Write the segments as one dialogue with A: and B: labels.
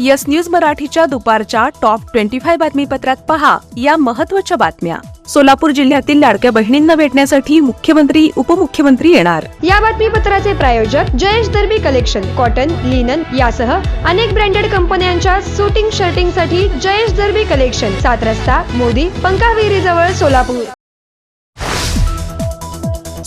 A: Yes news मराठीच्या दुपारच्या top twenty five बातमीपत्रात पहा या महत्त्वाच्या बातम्या. सोलापूर जिल्ह्यातील लाडक्या बहिणींना भेटण्यासाठी मुख्यमंत्री उपमुख्यमंत्री येणार.
B: या बातमीपत्राचे प्रायोजक Jayesh Darbi collection cotton linen यासह अनेक ब्रँडेड कंपन्यांच्या शूटिंग शर्टिंगसाठी जयेश दर्बी कलेक्शन सात रस्ता मोदी पंकाविहिरी जवळ सोलापूर.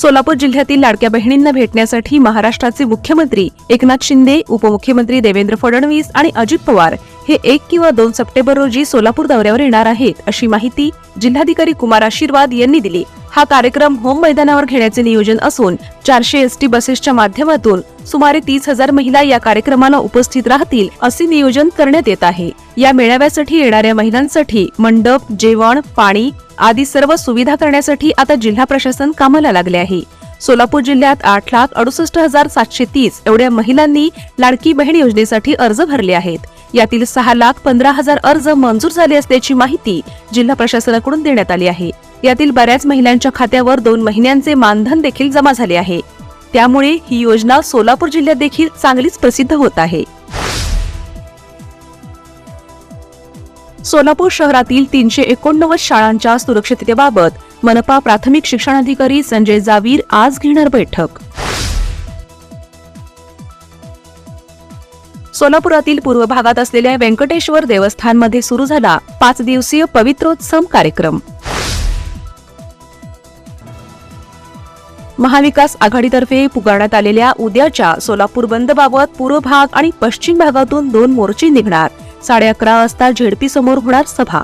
A: सोलापूर जिल्ह्यातील लाडक्या बहिणींना भेटण्यासाठी महाराष्ट्राचे मुख्यमंत्री एकनाथ शिंदे उपमुख्यमंत्री देवेंद्र फडणवीस आणि अजित पवार हे एक किंवा दोन सप्टेंबर रोजी सोलापूर दौऱ्यावर येणार आहेत अशी माहिती जिल्हाधिकारी कुमार आशीर्वाद यांनी दिली. हा कार्यक्रम होम मैदानावर घेण्याचे नियोजन असून चारशे एसटी बसेसच्या माध्यमातून सुमारे तीस हजार महिला या कार्यक्रमाला उपस्थित राहतील असे नियोजन करण्यात येत आहे. या मेळाव्यासाठी येणाऱ्या महिलांसाठी मंडप जेवण पाणी आदी सर्व सुविधा करण्यासाठी आता जिल्हा प्रशासन कामाला लागले आहे. सोलापूर जिल्ह्यात आठ लाख अडुसष्ट हजार सातशे तीस एवढ्या महिलांनी लाडकी बहीण योजनेसाठी अर्ज भरले आहेत. यातील सहा लाख पंधरा हजार अर्ज मंजूर झाले असल्याची माहिती जिल्हा प्रशासनाकडून देण्यात आली आहे. यातील बऱ्याच महिलांच्या खात्यावर दोन महिन्यांचे मानधन देखील जमा झाले आहे. त्यामुळे ही योजना सोलापूर जिल्ह्यात देखील चांगलीच प्रसिद्ध होत आहे. सोलापूर शहरातील तीनशे एकोणनव्वद शाळांच्या सुरक्षिततेबाबत मनपा प्राथमिक शिक्षणाधिकारी संजय जावीर आज घेणार बैठक. सोलापुरातील पूर्व भागात असलेल्या व्यंकटेश्वर देवस्थानमध्ये सुरू झाला पाच दिवसीय पवित्रोत्सव कार्यक्रम. महाविकास आघाडीतर्फे पुकारण्यात आलेल्या उद्याच्या सोलापूर बंदबाबत पूर्व भाग आणि पश्चिम भागातून दोन मोर्चे निघणार. साडे अकरा वाजता झेडपी समोर होणार सभा.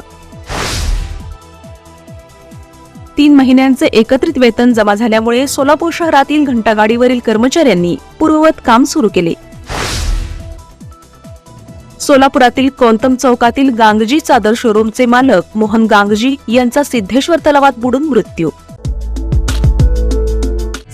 A: तीन महिन्यांचे एकत्रित वेतन जमा झाल्यामुळे सोलापूर शहरातील घंटागाडीवरील कर्मचाऱ्यांनी पूर्ववत काम सुरू केले. सोलापुरातील कोंतम चौकातील गांगजी चादर शोरूमचे मालक मोहन गांगजी यांचा सिद्धेश्वर तलावात बुडून मृत्यू.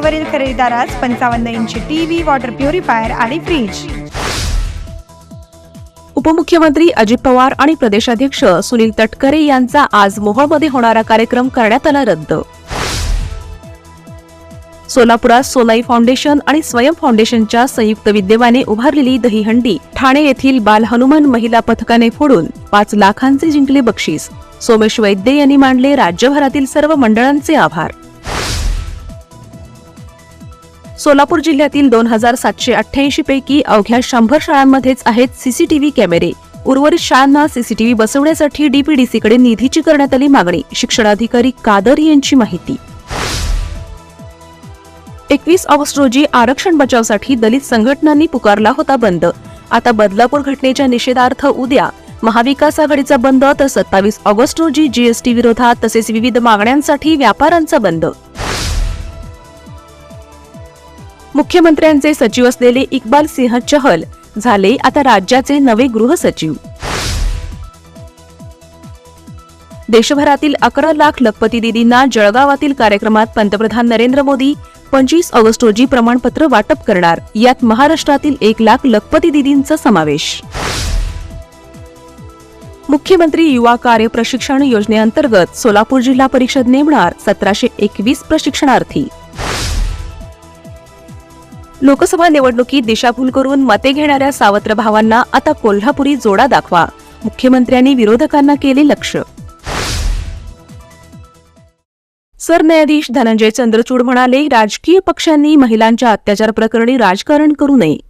B: फुटावरील खरेदीदारास पंचावन्न इंची टीव्ही वॉटर प्युरिफायर आणि फ्रीज.
A: उपमुख्यमंत्री अजित पवार आणि प्रदेशाध्यक्ष सुनील तटकरे यांचा आज मोहोळमध्ये होणारा कार्यक्रम करण्यात आला रद्द. सोलापुरात सोलाई फाउंडेशन आणि स्वयं फाउंडेशनच्या संयुक्त विद्यमाने उभारलेली दहीहंडी ठाणे येथील बाल हनुमान महिला पथकाने फोडून पाच लाखांचे जिंकले बक्षीस. सोमेश वैद्य यांनी मांडले राज्यभरातील सर्व मंडळांचे आभार. सोलापूर जिल्ह्यातील दोन हजार सातशे अठ्ठ्याऐंशी पैकी अवघ्या शंभर शाळांमध्येच आहेत सीसीटीव्ही कॅमेरे. उर्वरित शाळांना सीसीटीव्ही बसवण्यासाठी डीपीडीसीकडे निधीची करण्यात आली मागणी. शिक्षणाधिकारी कादर यांची माहिती. एकवीस ऑगस्ट रोजी आरक्षण बचावसाठी दलित संघटनांनी पुकारला होता बंद. आता बदलापूर घटनेच्या निषेधार्थ उद्या. महाविकास आघाडीचा बंद तर सत्तावीस ऑगस्ट रोजी जीएसटी विरोधात तसेच विविध मागण्यांसाठी व्यापाऱ्यांचा बंद. मुख्यमंत्र्यांचे सचिव असलेले इक्बाल सिंह चहल झाले आता राज्याचे नवे गृहसचिव देशभरातील अकरा लाख लखपती दिदींना जळगावातील कार्यक्रमात पंतप्रधान नरेंद्र मोदी पंचवीस ऑगस्ट रोजी प्रमाणपत्र वाटप करणार. यात महाराष्ट्रातील एक लाख लखपती दिदींचा समावेश. मुख्यमंत्री युवा कार्य प्रशिक्षण योजनेअंतर्गत सोलापूर जिल्हा परिषद नेमणार सतराशे एकवीस प्रशिक्षणार्थी. लोकसभा निवडणुकीत दिशाभूल करून मते घेणाऱ्या सावत्र भावांना आता कोल्हापुरी जोडा दाखवा. मुख्यमंत्र्यांनी विरोधकांना केले लक्ष. सरन्यायाधीश धनंजय चंद्रचूड म्हणाले राजकीय पक्षांनी महिलांच्या अत्याचार प्रकरणी राजकारण करू नये.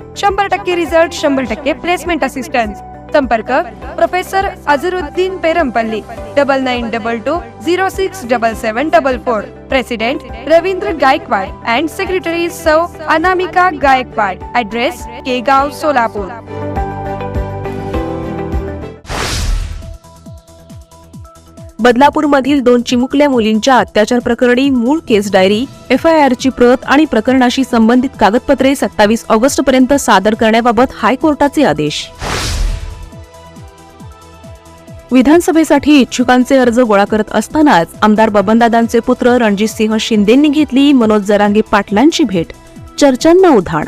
B: शंभर टक्के रिझल्ट शंभर टक्के प्लेसमेंट असिस्टन्स संपर्क professor Azharuddin Perampalli double nine double two zero six double seven double four president Ravindra Gaikwad and secretary सौ अनामिका गायकवाड ऍड्रेस केगाव सोलापूर
A: बदलापूरमधील दोन चिमुकल्या मुलींच्या अत्याचार प्रकरणी मूळ केस डायरी एफ आय आरची प्रत आणि प्रकरणाशी संबंधित कागदपत्रे सत्तावीस ऑगस्ट पर्यंत सादर करण्याबाबत हायकोर्टाचे आदेश. विधानसभेसाठी इच्छुकांचे अर्ज गोळा करत असतानाच आमदार बबनदादांचे पुत्र रणजितसिंह शिंदेंनी घेतली मनोज जरांगे पाटलांची भेट. चर्चांना उधाण.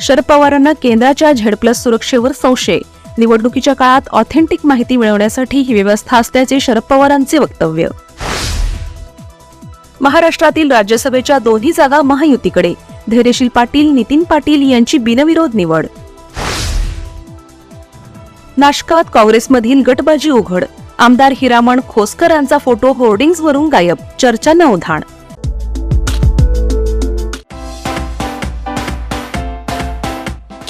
A: शरद पवारांना केंद्राच्या झेड प्लस सुरक्षेवर संशय निवडणुकीच्या काळात ऑथेंटिक माहिती मिळवण्यासाठी ही व्यवस्था असल्याचे शरद पवारांचे वक्तव्य. महाराष्ट्रातील राज्यसभेच्या दोन्ही जागा महायुतीकडे. धैर्यशील पाटील नितीन पाटील यांची बिनविरोध निवड. नाशकात काँग्रेसमधील गटबाजी उघड. आमदार हिरामण खोसकर यांचा फोटो होर्डिंग्जवरून गायब. चर्चांना उधाण.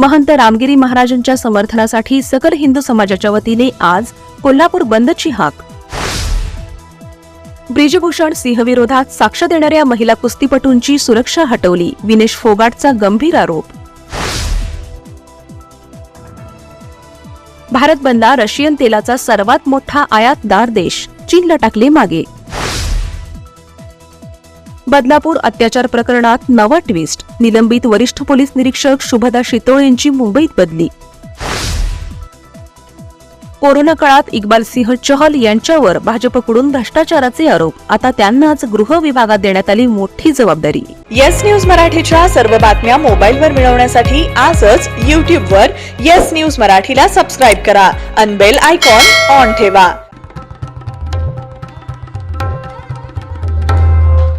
A: महंत रामगिरी महाराजांच्या समर्थनासाठी सकल हिंदू समाजाच्या वतीने आज कोल्हापूर बंदची हाक. ब्रिजभूषण सिंह विरोधात साक्ष देणाऱ्या महिला कुस्तीपटूंची सुरक्षा हटवली विनेश फोगाटचा गंभीर आरोप. भारत बनला रशियन तेलाचा सर्वात मोठा आयातदार देश चीनला टाकले मागे. बदलापूर अत्याचार प्रकरणात नवा ट्विस्ट निलंबित वरिष्ठ पोलीस निरीक्षक शुभदा शितोळ यांची मुंबईत बदली. कोरोना काळात इक्बाल सिंह चहल यांच्यावर भाजपकडून भ्रष्टाचाराचे आरोप. आता त्यांनाच गृह विभागात देण्यात आली मोठी जबाबदारी.
C: येस न्यूज मराठीच्या सर्व बातम्या मोबाईलवर मिळवण्यासाठी आजच यूट्यूबवर येस न्यूज मराठीला सबस्क्राईब करा. अनबेल आयकॉन ऑन ठेवा.